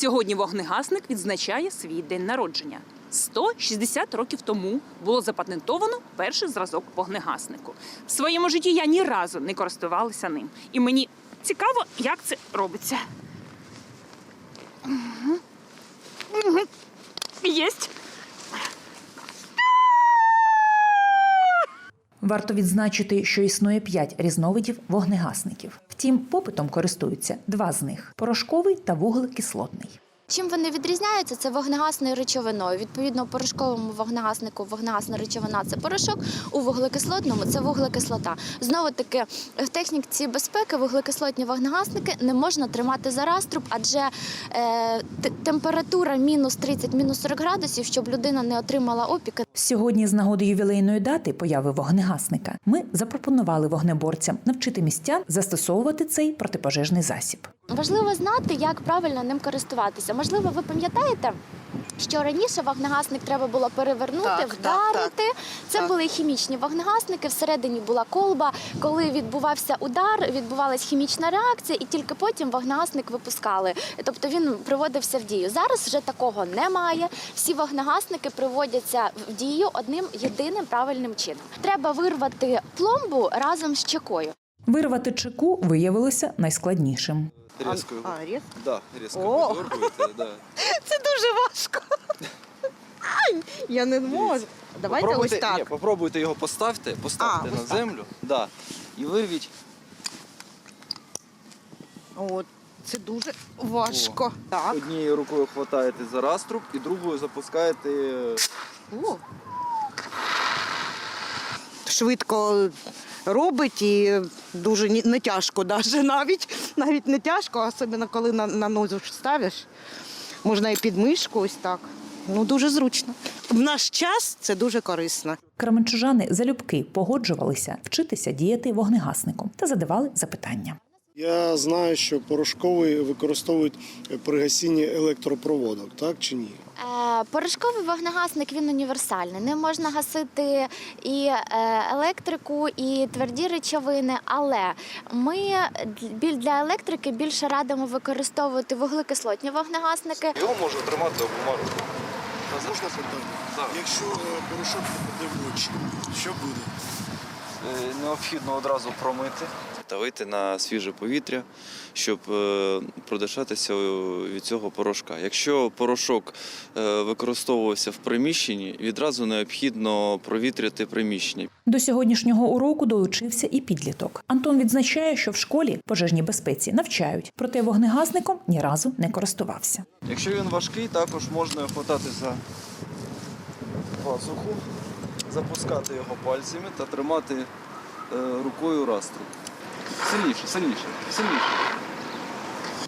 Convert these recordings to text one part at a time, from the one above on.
Сьогодні вогнегасник відзначає свій день народження. 160 років тому було запатентовано перший зразок вогнегаснику. В своєму житті я ні разу не користувалася ним. І мені цікаво, як це робиться. Єсть. Варто відзначити, що існує п'ять різновидів вогнегасників. Втім, попитом користуються два з них порошковий та вуглекислотний. Чим вони відрізняються? Це вогнегасною речовиною. Відповідно, у порошковому вогнегаснику вогнегасна речовина це порошок, у вуглекислотному це вуглекислота. Знову таки, в техніці безпеки вуглекислотні вогнегасники не можна тримати за раструб, адже е, температура мінус 30, мінус 40 градусів, щоб людина не отримала опіки. Сьогодні, з нагоди ювілейної дати появи вогнегасника, ми запропонували вогнеборцям навчити містян застосовувати цей протипожежний засіб. Важливо знати, як правильно ним користуватися. Можливо, ви пам'ятаєте, що раніше вогнегасник треба було перевернути, Так, так, вдарити. Це так. були хімічні вогнегасники. Всередині була колба. Коли відбувався удар, відбувалась хімічна реакція, і тільки потім вогнегасник випускали. Тобто він приводився в дію. Зараз вже такого немає. Всі вогнегасники приводяться в дію одним єдиним правильним чином. Треба вирвати пломбу разом з чекою. Вирвати чеку виявилося найскладнішим. Резко його. А, різко? Да, різко О! видоргуєте, да. Це дуже важко. Ай, я не можу. Давайте ось так. Ні, попробуйте його поставте, поставте А, на ось так. землю, да, і вирвіть. От, це дуже важко. Так. Однією рукою хватаєте за раструб і другою запускаєте. О. Швидко робить і дуже не тяжко навіть навіть. Навіть не тяжко, особливо коли на, на нозу ставиш. Можна і підмишку, ось так. Ну, дуже зручно. В наш час це дуже корисно. Кременчужани залюбки погоджувалися вчитися діяти вогнегасником та задавали запитання. Я знаю, що порошковий використовують при гасінні електропроводок, так чи ні? Е, Порошковий вогнегасник він універсальний. Ним можна гасити і е, електрику, і тверді речовини. Але ми біль- для електрики більше радимо використовувати вуглекислотні вогнегасники. Його можна тримати обома руками. Можна питання? Якщо е, порошок попаде в очі, що буде? Необхідно одразу промити та вийти на свіже повітря, щоб е, продишатися е, від цього порошка. Якщо порошок е, використовувався в приміщенні, відразу необхідно провітряти приміщення. До сьогоднішнього уроку долучився і підліток. Антон відзначає, що в школі пожежній безпеці навчають, проте вогнегасником ні разу не користувався. Якщо він важкий, також можна його хватати за пазуху, запускати його пальцями та тримати рукою раструб. Сильніше, сильніше, сильніше.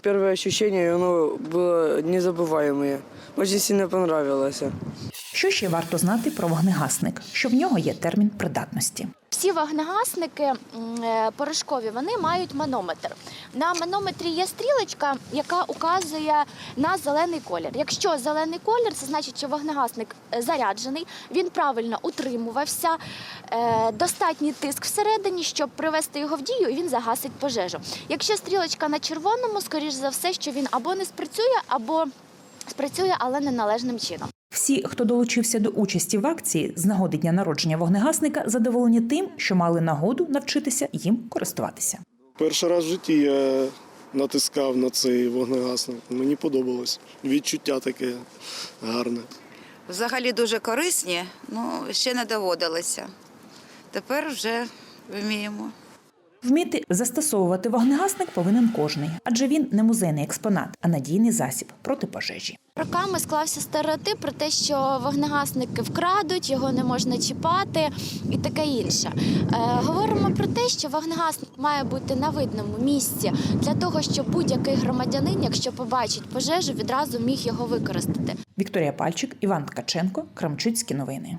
Первое ощущение, оно было незабываемое. Очень сильно понравилось. Що ще варто знати про вогнегасник? Що в нього є термін придатності. Всі вогнегасники е, порошкові вони мають манометр. На манометрі є стрілочка, яка указує на зелений колір. Якщо зелений колір, це значить, що вогнегасник е, заряджений, він правильно утримувався, е, достатній тиск всередині, щоб привести його в дію, і він загасить пожежу. Якщо стрілочка на червоному, скоріш за все, що він або не спрацює, або спрацює, але неналежним чином. Всі, хто долучився до участі в акції з нагоди дня народження вогнегасника, задоволені тим, що мали нагоду навчитися їм користуватися. Перший раз в житті я натискав на цей вогнегасник. Мені подобалось. Відчуття таке гарне. Взагалі дуже корисні, ну ще не доводилося. Тепер вже вміємо. Вміти застосовувати вогнегасник повинен кожний, адже він не музейний експонат, а надійний засіб проти пожежі. Роками склався стереотип про те, що вогнегасники вкрадуть, його не можна чіпати і таке інше. Е, говоримо про те, що вогнегасник має бути на видному місці для того, щоб будь-який громадянин, якщо побачить пожежу, відразу міг його використати. Вікторія Пальчик, Іван Ткаченко, Крамчицькі новини.